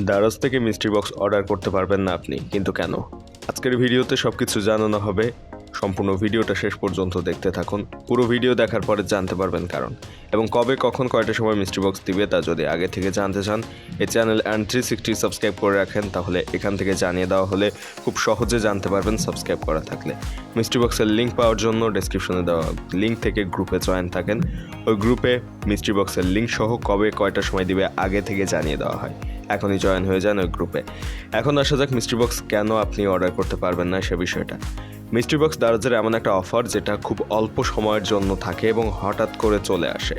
দারাজ থেকে mystery box order করতে পারবেন না আপনি, কিন্তু কেন? আজকের ভিডিওতে সব কিছু জানানো হবে। সম্পূর্ণ ভিডিওটা শেষ পর্যন্ত দেখতে থাকুন। পুরো ভিডিও দেখার পরে জানতে পারবেন কারণ। এবং কবে কখন কয়টার সময় মিস্ট্রি বক্স দিবে তা যদি আগে থেকে জানতে চান, এই channel and three sixty subscribe করে রাখেন, তাহলে এখান থেকে জানিয়ে দেওয়া হলে খুব সহজে জানতে পারবেন সাবস্ক্রাইব করা থাকলে। মিস্ট্রি বক্সের লিঙ্ক পাওয়ার জন্য ডেসক্রিপশনে দেওয়া লিঙ্ক থেকে গ্রুপে জয়েন থাকেন। ওই গ্রুপে মিস্ট্রি বক্সের লিঙ্ক সহ কবে কয়টার সময় দিবে আগে থেকে জানিয়ে দেওয়া হয়। এখনই জয়েন হয়ে যান ওই গ্রুপে এখন আসা যাক মিস্ট্রি বক্স কেন আপনি অর্ডার করতে পারবেন না সে বিষয়টা। মিস্ট্রি বক্স দারাজের এমন একটা অফার যেটা খুব অল্প সময়ের জন্য থাকে এবং হঠাৎ করে চলে আসে।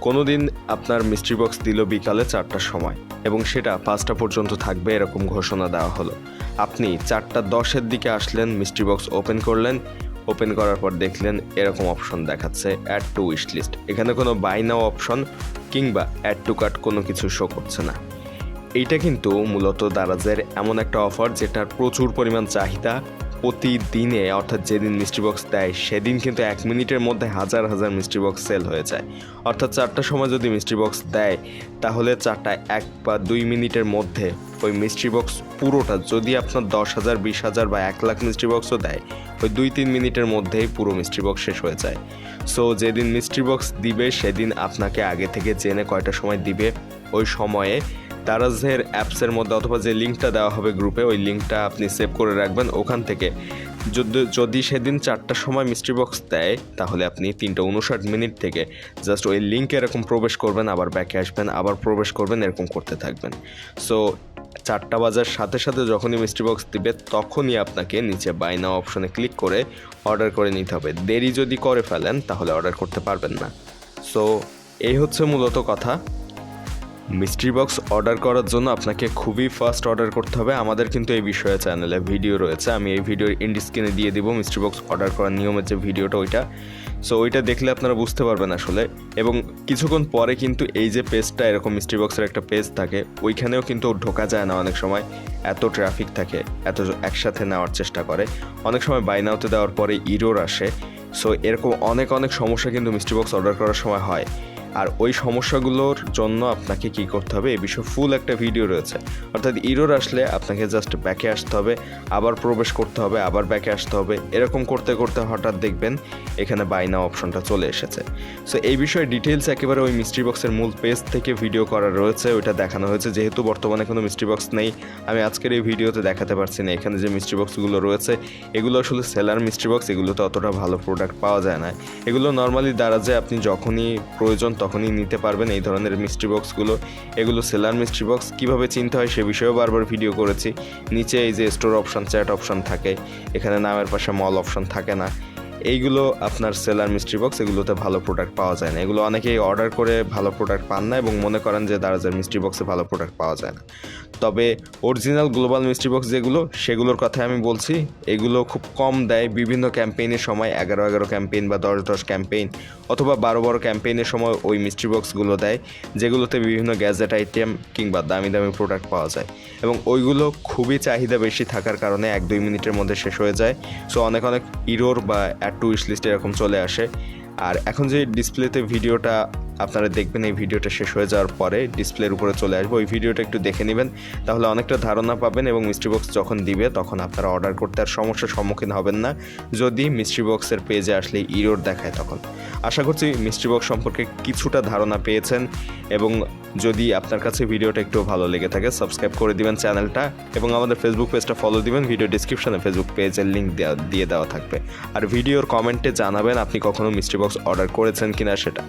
কোনো দিন আপনার মিস্ট্রি বক্স দিল বিকালে চারটার সময় এবং সেটা পাঁচটা পর্যন্ত থাকবে এরকম ঘোষণা দেওয়া হলো। আপনি চারটা দশের দিকে আসলেন মিস্ট্রি বক্স ওপেন করলেন ওপেন করার পর দেখলেন এরকম অপশন দেখাচ্ছে অ্যাড টু উইশ লিস্ট এখানে কোনো বাই নাও অপশন কিংবা অ্যাড টু কার্ট কোনো কিছু শো করছে না। এইটা কিন্তু মূলত দারাজের এমন একটা অফার যেটার প্রচুর পরিমাণ চাহিদা প্রতিদিনে, অর্থাৎ যেদিন মিস্ট্রি বক্স দেয়, সেদিন কিন্তু এক মিনিটের মধ্যে হাজার হাজার মিস্ট্রি বক্স সেল হয়ে যায়। অর্থাৎ চারটার সময় যদি মিস্ট্রি বক্স দেয়, তাহলে চারটা এক বা দুই মিনিটের মধ্যে ওই মিস্ট্রি বক্স পুরোটা, যদি আপনার দশ হাজার, বিশ হাজার বা এক লাখ মিস্ট্রি বক্সও দেয়, ওই দুই তিন মিনিটের মধ্যেই পুরো মিস্ট্রি বক্স শেষ হয়ে যায়। সো যেদিন মিস্ট্রি বক্স দিবে, সেদিন আপনাকে আগে থেকে জেনে কয়টা সময় দিবে, ওই সময়ে দারাজের অ্যাপসের মধ্যে অথবা যে লিঙ্কটা দেওয়া হবে গ্রুপে, ওই লিঙ্কটা আপনি সেভ করে রাখবেন ওখান থেকে। যদি যদি সেদিন চারটার সময় মিস্ট্রি বক্স দেয়, তাহলে আপনি তিনটা উনষাট মিনিট থেকে জাস্ট ওই লিঙ্কে এরকম প্রবেশ করবেন, আবার ব্যাকে আসবেন, আবার প্রবেশ করবেন, এরকম করতে থাকবেন। সো, চারটা বাজার সাথে সাথে যখনই মিস্ট্রি বক্স দিবে, তখনই আপনাকে নিচে বাই নাও অপশনে ক্লিক করে অর্ডার করে নিতে হবে। দেরি যদি করে ফেলেন, তাহলে অর্ডার করতে পারবেন না। সো, এই হচ্ছে মূলত কথা। মিস্ট্রি বক্স অর্ডার করার জন্য আপনাকে খুবই ফাস্ট অর্ডার করতে হবে। আমাদের কিন্তু এই বিষয়ে চ্যানেলে ভিডিও রয়েছে। আমি এই ভিডিওর ইন্ডি স্ক্রিনে দিয়ে দিব মিস্ট্রি বক্স অর্ডার করার নিয়মের যে ভিডিওটা ওইটা। সো ওইটা দেখলে আপনারা বুঝতে পারবেন আসলে। এবং কিছুক্ষণ পরে কিন্তু এই যে পেজটা এরকম মিস্ট্রি বক্সের একটা পেজ থাকে, ওইখানেও কিন্তু ঢোকা যায় না অনেক সময়। এত ট্রাফিক থাকে, এত একসাথে নেওয়ার চেষ্টা করে। অনেক সময় বাইনাওতে দেওয়ার পরে ইরোর আসে। সো এরকম অনেক অনেক সমস্যা কিন্তু মিস্ট্রি বক্স অর্ডার করার সময় হয়। আর ওই সমস্যাগুলোর জন্য আপনাকে কি করতে হবে? এ বিষয়ে ফুল একটা ভিডিও রয়েছে। অর্থাৎ ইরোর আসলে আপনাকে জাস্ট ব্যাকে আসতে হবে, আবার প্রবেশ করতে হবে, আবার ব্যাকে আসতে হবে। এরকম করতে করতে হঠাৎ দেখবেন এখানে বাইনা অপশনটা চলে এসেছে। সো এই বিষয়ে ডিটেলস একেবারে ওই মিস্ট্রি বক্সের মূল পেজ থেকে ভিডিও করা রয়েছে, ওইটা দেখানো হয়েছে। যেহেতু বর্তমানে কোনো মিস্ট্রি বক্স নেই, আমি আজকের এই ভিডিওতে দেখাতে পারছি না। এখানে যে মিস্ট্রি বক্সগুলো রয়েছে, এগুলো আসলে সেলার মিস্ট্রি বক্স এগুলোতে অতটা ভালো প্রোডাক্ট পাওয়া যায় না। এগুলো নর্মালি দ্বারা যে আপনি যখনই প্রয়োজন তখনই নিতে পারবেন এই ধরনের মিস্ট্রি বক্সগুলো এগুলো সেলার মিস্ট্রি বক্স কীভাবে চিনতে হয় সে বিষয়েও বারবার ভিডিও করেছি। নিচে এই যে স্টোর অপশন চ্যাট অপশন থাকে, এখানে নামের পাশে মল অপশন থাকে না। এইগুলো আপনার সেলার মিস্ট্রি বক্স এগুলোতে ভালো প্রোডাক্ট পাওয়া যায় না। এগুলো অনেকেই অর্ডার করে ভালো প্রোডাক্ট পান না এবং মনে করেন যে দারাজের মিস্ট্রি বক্সে ভালো প্রোডাক্ট পাওয়া যায় না। তবে অরিজিনাল গ্লোবাল মিস্ট্রি বক্স যেগুলো, সেগুলোর কথা আমি বলছি। এগুলো খুব কম দেয় বিভিন্ন ক্যাম্পেইনের সময়, এগারো এগারো ক্যাম্পেইন বা দশ দশ ক্যাম্পেইন অথবা বারো বারো ক্যাম্পেইনের সময় ওই মিস্ট্রি বক্সগুলো দেয়, যেগুলোতে বিভিন্ন গ্যাজেট আইটেম কিংবা দামি দামি প্রোডাক্ট পাওয়া যায়। এবং ওইগুলো খুবই চাহিদা বেশি থাকার কারণে এক দুই মিনিটের মধ্যে শেষ হয়ে যায়। সো অনেক অনেক ইরোর বা অ্যাড টু উইশ লিস্ট এরকম চলে আসে। আর এখন যে ডিসপ্লেতে ভিডিওটা আপনারা দেখবেন এই ভিডিওটা শেষ হয়ে যাওয়ার পরে ডিসপ্লের উপরে চলে আসবে। ওই ভিডিওটা একটু দেখে নেবেন, তাহলে অনেকটা ধারণা পাবেন এবং মিস্ট্রি বক্স যখন দিবে, তখন আপনারা অর্ডার করতে আর সমস্যার সম্মুখীন হবেন না। যদি মিস্ট্রি বক্সের পেজে আসলে ইরোর দেখায় তখন। আশা করছি মিস্ট্রি বক্স সম্পর্কে কিছুটা ধারণা পেয়েছেন এবং যদি আপনার কাছে ভিডিওটা একটু ভালো লেগে থাকে সাবস্ক্রাইব করে দিবেন চ্যানেলটা এবং আমাদের ফেসবুক পেজটা ফলো দিবেন। ভিডিও ডিসক্রিপশনে ফেসবুক পেজের লিঙ্ক দিয়ে দেওয়া থাকবে। আর ভিডিওর কমেন্টে জানাবেন আপনি কখনো মিস্ট্রি বক্স অর্ডার করেছেন কিনা সেটা।